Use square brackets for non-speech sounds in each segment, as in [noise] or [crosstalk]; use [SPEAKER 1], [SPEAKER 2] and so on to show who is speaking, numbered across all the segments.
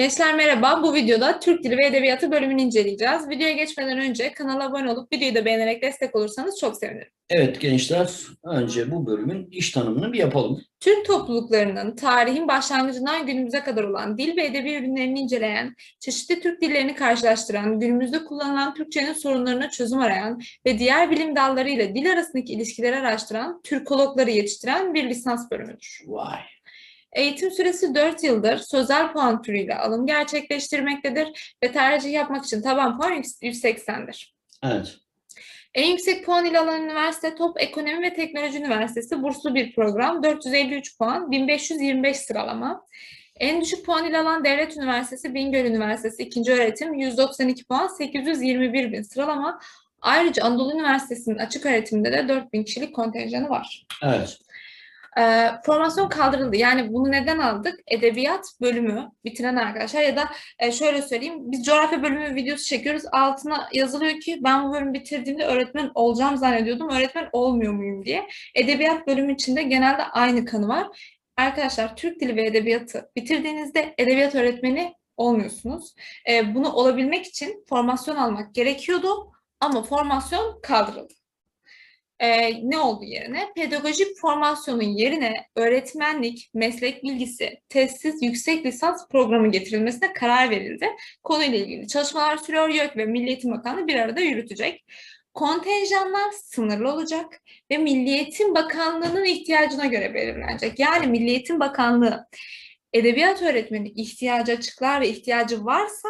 [SPEAKER 1] Gençler merhaba. Bu videoda Türk Dili ve Edebiyatı bölümünü inceleyeceğiz. Videoya geçmeden önce kanala abone olup videoyu da beğenerek destek olursanız çok sevinirim.
[SPEAKER 2] Evet gençler, önce bu bölümün iş tanımını bir yapalım.
[SPEAKER 1] Türk topluluklarının tarihin başlangıcından günümüze kadar olan dil ve edebi ürünlerini inceleyen, çeşitli Türk dillerini karşılaştıran, günümüzde kullanılan Türkçenin sorunlarına çözüm arayan ve diğer bilim dalları ile dil arasındaki ilişkileri araştıran Türkologları yetiştiren bir lisans bölümüdür.
[SPEAKER 2] Vay.
[SPEAKER 1] Eğitim süresi 4 yıldır sözel puan türüyle alım gerçekleştirmektedir ve tercih yapmak için taban puan 180'dir.
[SPEAKER 2] Evet.
[SPEAKER 1] En yüksek puan ile alan üniversite Top Ekonomi ve Teknoloji Üniversitesi burslu bir program 453 puan 1525 sıralama. En düşük puan ile alan Devlet Üniversitesi Bingöl Üniversitesi 2. öğretim 192 puan 821 bin sıralama. Ayrıca Anadolu Üniversitesi'nin açık öğretiminde de 4000 kişilik kontenjanı var.
[SPEAKER 2] Evet.
[SPEAKER 1] Ee, formasyon kaldırıldı. Yani bunu neden aldık? Edebiyat bölümü bitiren arkadaşlar ya da e, şöyle söyleyeyim biz coğrafya bölümü videosu çekiyoruz. Altına yazılıyor ki ben bu bölümü bitirdiğimde öğretmen olacağım zannediyordum. Öğretmen olmuyor muyum diye. Edebiyat bölümü içinde genelde aynı kanı var. Arkadaşlar Türk Dili ve Edebiyatı bitirdiğinizde edebiyat öğretmeni olmuyorsunuz. Ee, bunu olabilmek için formasyon almak gerekiyordu ama formasyon kaldırıldı. Ee, ne oldu yerine? Pedagojik formasyonun yerine öğretmenlik, meslek bilgisi, testsiz yüksek lisans programı getirilmesine karar verildi. Konuyla ilgili çalışmalar sürüyor. YÖK ve Milli Eğitim Bakanlığı bir arada yürütecek. Kontenjanlar sınırlı olacak ve Milli Eğitim Bakanlığı'nın ihtiyacına göre belirlenecek. Yani Milli Eğitim Bakanlığı edebiyat öğretmeni ihtiyacı açıklar ve ihtiyacı varsa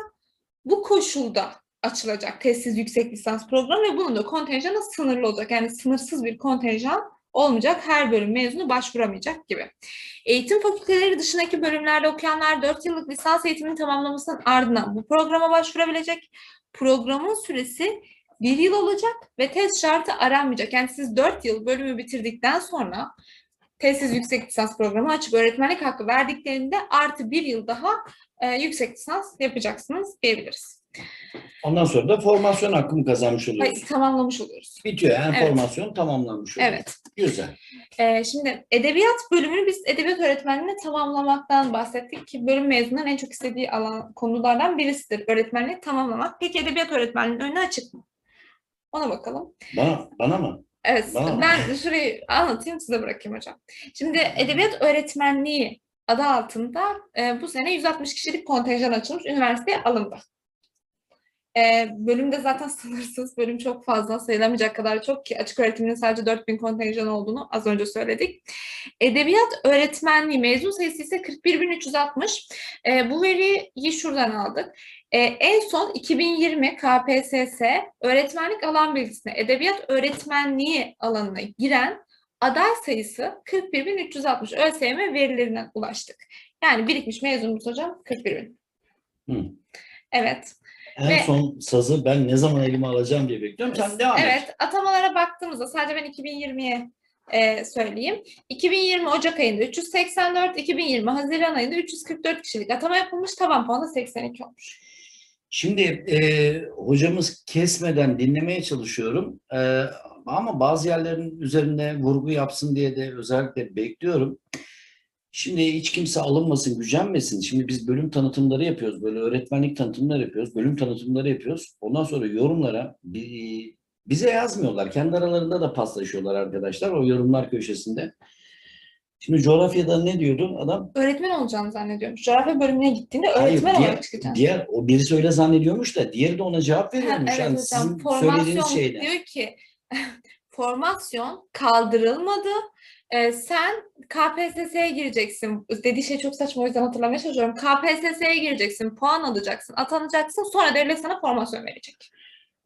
[SPEAKER 1] bu koşulda açılacak testsiz yüksek lisans programı ve bunun da kontenjanı sınırlı olacak. Yani sınırsız bir kontenjan olmayacak. Her bölüm mezunu başvuramayacak gibi. Eğitim fakülteleri dışındaki bölümlerde okuyanlar 4 yıllık lisans eğitimini tamamlamasının ardından bu programa başvurabilecek. Programın süresi bir yıl olacak ve test şartı aranmayacak. Yani siz 4 yıl bölümü bitirdikten sonra testsiz yüksek lisans programı açıp öğretmenlik hakkı verdiklerinde artı bir yıl daha e, yüksek lisans yapacaksınız diyebiliriz.
[SPEAKER 2] Ondan sonra da formasyon hakkımı kazanmış oluyoruz.
[SPEAKER 1] Hayır, tamamlamış oluyoruz.
[SPEAKER 2] Bitiyor yani
[SPEAKER 1] Evet.
[SPEAKER 2] formasyon tamamlanmış oluyor.
[SPEAKER 1] Evet.
[SPEAKER 2] Güzel.
[SPEAKER 1] Ee, şimdi edebiyat bölümünü biz edebiyat öğretmenliğini tamamlamaktan bahsettik ki bölüm mezununun en çok istediği alan konulardan birisidir öğretmenliği tamamlamak. Peki edebiyat öğretmenliğinin önüne açık mı? Ona bakalım.
[SPEAKER 2] Bana, bana mı?
[SPEAKER 1] Evet,
[SPEAKER 2] Bana mı?
[SPEAKER 1] ben şurayı anlatayım size bırakayım hocam. Şimdi edebiyat öğretmenliği adı altında e, bu sene 160 kişilik kontenjan açılmış, üniversiteye alındı. E, bölümde zaten [laughs] sınırsız, bölüm çok fazla sayılamayacak kadar çok ki açık öğretiminin sadece 4000 kontenjan olduğunu az önce söyledik. Edebiyat öğretmenliği mezun sayısı ise 41.360. E, bu veriyi şuradan aldık. E, en son 2020 KPSS öğretmenlik alan bilgisine edebiyat öğretmenliği alanına giren aday sayısı 41.360 ÖSYM verilerinden ulaştık. Yani birikmiş mezunumuz hocam 41.000.
[SPEAKER 2] Hı.
[SPEAKER 1] Evet.
[SPEAKER 2] En
[SPEAKER 1] Ve-
[SPEAKER 2] son sazı ben ne zaman elime alacağım diye bekliyorum. Sen devam et.
[SPEAKER 1] Evet, atamalara baktığımızda sadece ben 2020'ye e, söyleyeyim. 2020 Ocak ayında 384, 2020 Haziran ayında 344 kişilik atama yapılmış. Taban puanı 82 olmuş.
[SPEAKER 2] Şimdi e, hocamız kesmeden dinlemeye çalışıyorum. E, ama bazı yerlerin üzerine vurgu yapsın diye de özellikle bekliyorum. Şimdi hiç kimse alınmasın, gücenmesin. Şimdi biz bölüm tanıtımları yapıyoruz. Böyle öğretmenlik tanıtımları yapıyoruz. Bölüm tanıtımları yapıyoruz. Ondan sonra yorumlara bi- bize yazmıyorlar. Kendi aralarında da paslaşıyorlar arkadaşlar o yorumlar köşesinde. Şimdi coğrafyada ne diyordu adam?
[SPEAKER 1] Öğretmen olacağını zannediyormuş. Coğrafya bölümüne gittiğinde
[SPEAKER 2] Hayır,
[SPEAKER 1] öğretmen
[SPEAKER 2] diğer-
[SPEAKER 1] olarak çıkacaksın.
[SPEAKER 2] Diğer o birisi öyle zannediyormuş da diğeri de ona cevap
[SPEAKER 1] Ha,
[SPEAKER 2] veriyormuş.
[SPEAKER 1] evet
[SPEAKER 2] yani
[SPEAKER 1] hocam,
[SPEAKER 2] sizin
[SPEAKER 1] formasyon
[SPEAKER 2] söylediğiniz
[SPEAKER 1] diyor ki [laughs] formasyon kaldırılmadı. Ee, sen KPSS'ye gireceksin. Dediği şey çok saçma o yüzden hatırlamaya çalışıyorum. KPSS'ye gireceksin, puan alacaksın, atanacaksın. Sonra devlet sana formasyon verecek.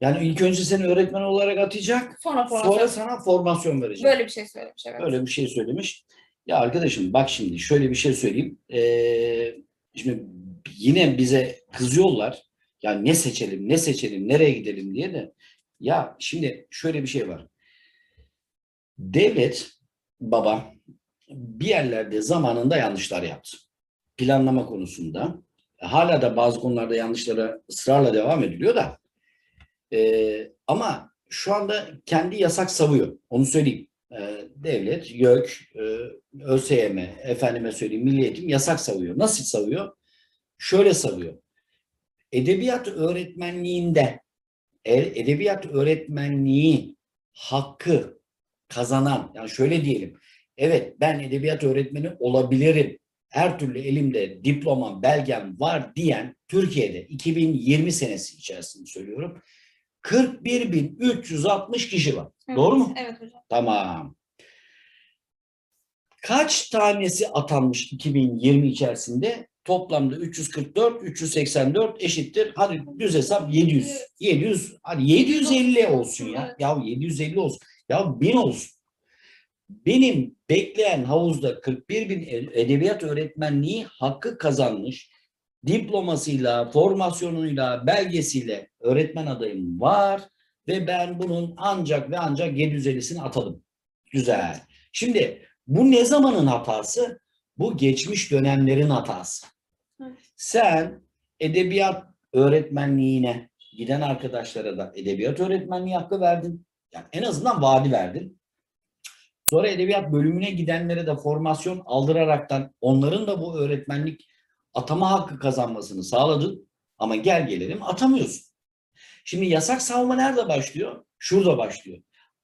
[SPEAKER 2] Yani ilk önce seni öğretmen olarak atacak.
[SPEAKER 1] Sonra formasyon.
[SPEAKER 2] Sonra sana formasyon verecek.
[SPEAKER 1] Böyle bir şey söylemiş evet.
[SPEAKER 2] Öyle bir şey söylemiş. Ya arkadaşım bak şimdi şöyle bir şey söyleyeyim. Ee, şimdi yine bize kızıyorlar. Ya ne seçelim, ne seçelim, nereye gidelim diye de. Ya şimdi şöyle bir şey var. Devlet, baba bir yerlerde zamanında yanlışlar yaptı. Planlama konusunda. Hala da bazı konularda yanlışlara ısrarla devam ediliyor da. Ee, ama şu anda kendi yasak savuyor. Onu söyleyeyim. Ee, devlet, YÖK, e, ÖSYM, efendime söyleyeyim Milli Eğitim yasak savuyor. Nasıl savuyor? şöyle savuyor. Edebiyat öğretmenliğinde e- edebiyat öğretmenliği hakkı kazanan yani şöyle diyelim. Evet ben edebiyat öğretmeni olabilirim. Her türlü elimde diplomam, belgem var diyen Türkiye'de 2020 senesi içerisinde söylüyorum. 41.360 kişi var.
[SPEAKER 1] Evet,
[SPEAKER 2] Doğru mu?
[SPEAKER 1] Evet hocam.
[SPEAKER 2] Tamam. Kaç tanesi atanmış 2020 içerisinde? Toplamda 344, 384 eşittir. Hadi düz hesap 700. 700, hadi 750 olsun ya. Ya 750 olsun. Ya 1000 olsun. Benim bekleyen havuzda 41 bin edebiyat öğretmenliği hakkı kazanmış diplomasıyla, formasyonuyla, belgesiyle öğretmen adayım var ve ben bunun ancak ve ancak 750'sini atadım. Güzel. Şimdi bu ne zamanın hatası? Bu geçmiş dönemlerin hatası. Sen edebiyat öğretmenliğine giden arkadaşlara da edebiyat öğretmenliği hakkı verdin. Yani en azından vaadi verdin. Sonra edebiyat bölümüne gidenlere de formasyon aldıraraktan onların da bu öğretmenlik atama hakkı kazanmasını sağladın. Ama gel gelelim atamıyorsun. Şimdi yasak savunma nerede başlıyor? Şurada başlıyor.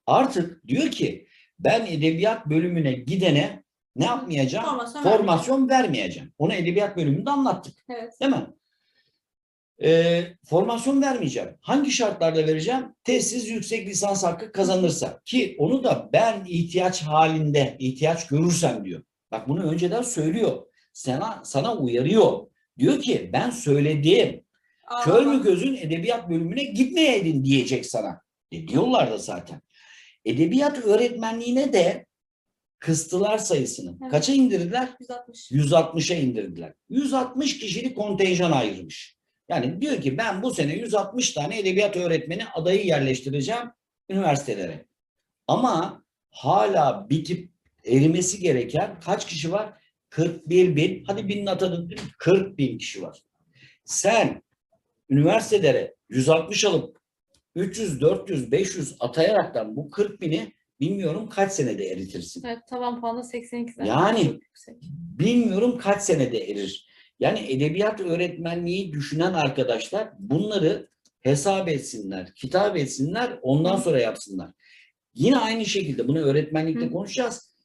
[SPEAKER 2] Artık diyor ki ben edebiyat bölümüne gidene ne yapmayacağım?
[SPEAKER 1] Formasyon
[SPEAKER 2] Formasyon vermeyeceğim. Onu edebiyat bölümünde anlattık.
[SPEAKER 1] Evet.
[SPEAKER 2] Değil mi? Ee, formasyon vermeyeceğim. Hangi şartlarda vereceğim? Tesis yüksek lisans hakkı kazanırsa. Ki onu da ben ihtiyaç halinde, ihtiyaç görürsem diyor. Bak bunu önceden söylüyor. Sana, sana uyarıyor. Diyor ki ben söyledim. Kör mü gözün edebiyat bölümüne gitmeyeydin diyecek sana. E diyorlar da zaten. Edebiyat öğretmenliğine de kıstılar sayısını.
[SPEAKER 1] Evet.
[SPEAKER 2] Kaça indirdiler?
[SPEAKER 1] 160.
[SPEAKER 2] 160'a indirdiler. 160 kişilik kontenjan ayırmış. Yani diyor ki ben bu sene 160 tane edebiyat öğretmeni adayı yerleştireceğim üniversitelere. Ama hala bitip erimesi gereken kaç kişi var? 41 bin. Hadi binin atadın. değil mi? 40 bin kişi var. Sen üniversitelere 160 alıp 300, 400, 500 atayaraktan bu 40 bini bilmiyorum kaç senede eritirsin.
[SPEAKER 1] Evet tavan puanı 82 zaten.
[SPEAKER 2] Yani- bilmiyorum kaç senede erir. Yani edebiyat öğretmenliği düşünen arkadaşlar bunları hesap etsinler, kitap etsinler, ondan sonra yapsınlar. Yine aynı şekilde bunu öğretmenlikte
[SPEAKER 1] Hı.
[SPEAKER 2] konuşacağız.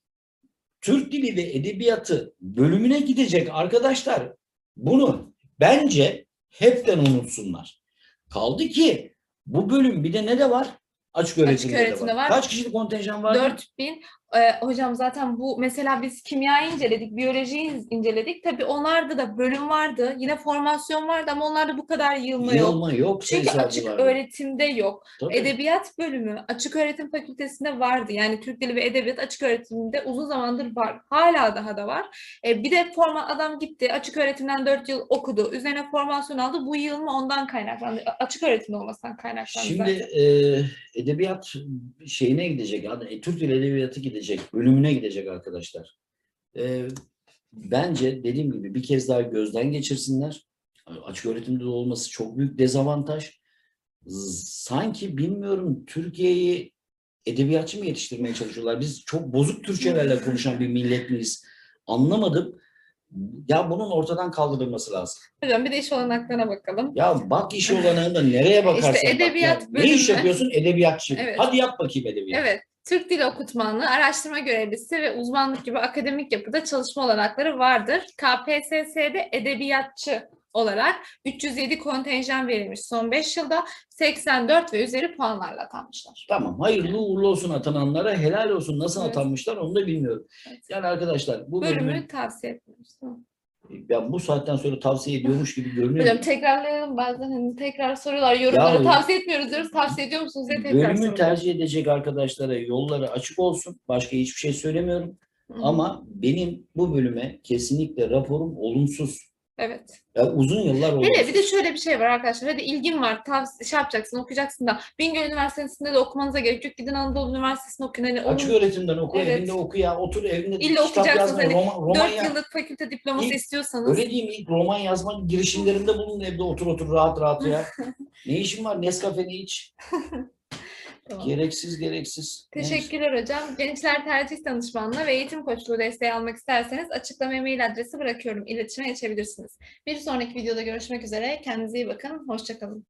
[SPEAKER 2] Türk Dili ve Edebiyatı bölümüne gidecek arkadaşlar bunu bence hepten unutsunlar. Kaldı ki bu bölüm bir de ne de var? Açık öğretimde, de
[SPEAKER 1] öğretimde
[SPEAKER 2] var.
[SPEAKER 1] var.
[SPEAKER 2] Kaç kişilik kontenjan var?
[SPEAKER 1] 4000 e, hocam zaten bu mesela biz kimyayı inceledik, biyolojiyi in- inceledik. Tabii onlarda da bölüm vardı. Yine formasyon vardı ama onlarda bu kadar yığılma yok.
[SPEAKER 2] Yılma yok.
[SPEAKER 1] Çünkü
[SPEAKER 2] sayısal
[SPEAKER 1] açık
[SPEAKER 2] var.
[SPEAKER 1] öğretimde yok.
[SPEAKER 2] Tabii.
[SPEAKER 1] Edebiyat bölümü açık öğretim fakültesinde vardı. Yani Türk Dili ve Edebiyat açık öğretimde uzun zamandır var. Hala daha da var. E, bir de forma adam gitti. Açık öğretimden 4 yıl okudu. Üzerine formasyon aldı. Bu yığılma ondan kaynaklandı. Açık öğretimde olmasından kaynaklandı
[SPEAKER 2] Şimdi
[SPEAKER 1] zaten.
[SPEAKER 2] e, edebiyat şeyine gidecek, yani e, Türk Dili Edebiyatı gidecek, bölümüne gidecek arkadaşlar. E, bence dediğim gibi bir kez daha gözden geçirsinler. Açık öğretimde de olması çok büyük dezavantaj. Sanki bilmiyorum Türkiye'yi edebiyatçı mı yetiştirmeye çalışıyorlar? Biz çok bozuk Türkçelerle konuşan bir millet miyiz? Anlamadım. Ya bunun ortadan kaldırılması lazım.
[SPEAKER 1] Hocam bir de iş olanaklarına bakalım.
[SPEAKER 2] Ya bak iş olanağında nereye bakarsan bak ya.
[SPEAKER 1] edebiyat
[SPEAKER 2] Ne iş yapıyorsun? Edebiyatçı.
[SPEAKER 1] Evet.
[SPEAKER 2] Hadi yap bakayım edebiyat.
[SPEAKER 1] Evet, Türk Dili Okutmanlığı, araştırma görevlisi ve uzmanlık gibi akademik yapıda çalışma olanakları vardır. KPSS'de edebiyatçı olarak 307 kontenjan verilmiş son 5 yılda 84 ve üzeri puanlarla atanmışlar.
[SPEAKER 2] Tamam. Hayırlı uğurlu olsun atananlara. Helal olsun. Nasıl
[SPEAKER 1] Evet.
[SPEAKER 2] atanmışlar onu da bilmiyorum.
[SPEAKER 1] Evet.
[SPEAKER 2] Yani arkadaşlar bu
[SPEAKER 1] Bölümü
[SPEAKER 2] bölümü
[SPEAKER 1] tavsiye etmiyoruz.
[SPEAKER 2] Ben bu saatten sonra tavsiye ediyormuş gibi görünüyor.
[SPEAKER 1] Hocam tekrarlayalım bazen hani tekrar soruyorlar yorumlara
[SPEAKER 2] Ya-
[SPEAKER 1] tavsiye etmiyoruz diyoruz tavsiye ediyor musunuz diye tekrar
[SPEAKER 2] Bölümü
[SPEAKER 1] soruyorlar.
[SPEAKER 2] tercih edecek arkadaşlara yolları açık olsun. Başka hiçbir şey söylemiyorum.
[SPEAKER 1] Hı.
[SPEAKER 2] Ama benim bu bölüme kesinlikle raporum olumsuz.
[SPEAKER 1] Evet.
[SPEAKER 2] Ya uzun yıllar olumsuz.
[SPEAKER 1] Hele bir de şöyle bir şey var arkadaşlar. Hadi ilgin var. Tavsiye, şey yapacaksın, okuyacaksın da. Bingöl Üniversitesi'nde de okumanıza gerek yok. Gidin Anadolu Üniversitesi'nde okuyun. Hani
[SPEAKER 2] Açık
[SPEAKER 1] onun
[SPEAKER 2] öğretimden oku,
[SPEAKER 1] Evet.
[SPEAKER 2] evinde oku ya. Otur evinde
[SPEAKER 1] İlla
[SPEAKER 2] kitap
[SPEAKER 1] okuyacaksınız. Hani
[SPEAKER 2] roman, roman
[SPEAKER 1] 4
[SPEAKER 2] ya-
[SPEAKER 1] yıllık fakülte diploması
[SPEAKER 2] İlk-
[SPEAKER 1] istiyorsanız.
[SPEAKER 2] Öyle diyeyim ilk roman yazma girişimlerinde bulun evde otur otur rahat rahat ya. [laughs] ne işin var Nescafe'ni iç. [laughs]
[SPEAKER 1] Tamam.
[SPEAKER 2] Gereksiz gereksiz.
[SPEAKER 1] Teşekkürler hocam. Gençler tercih danışmanlığı ve eğitim koçluğu desteği almak isterseniz açıklama mail adresi bırakıyorum. İletişime geçebilirsiniz. Bir sonraki videoda görüşmek üzere. Kendinize iyi bakın. Hoşçakalın.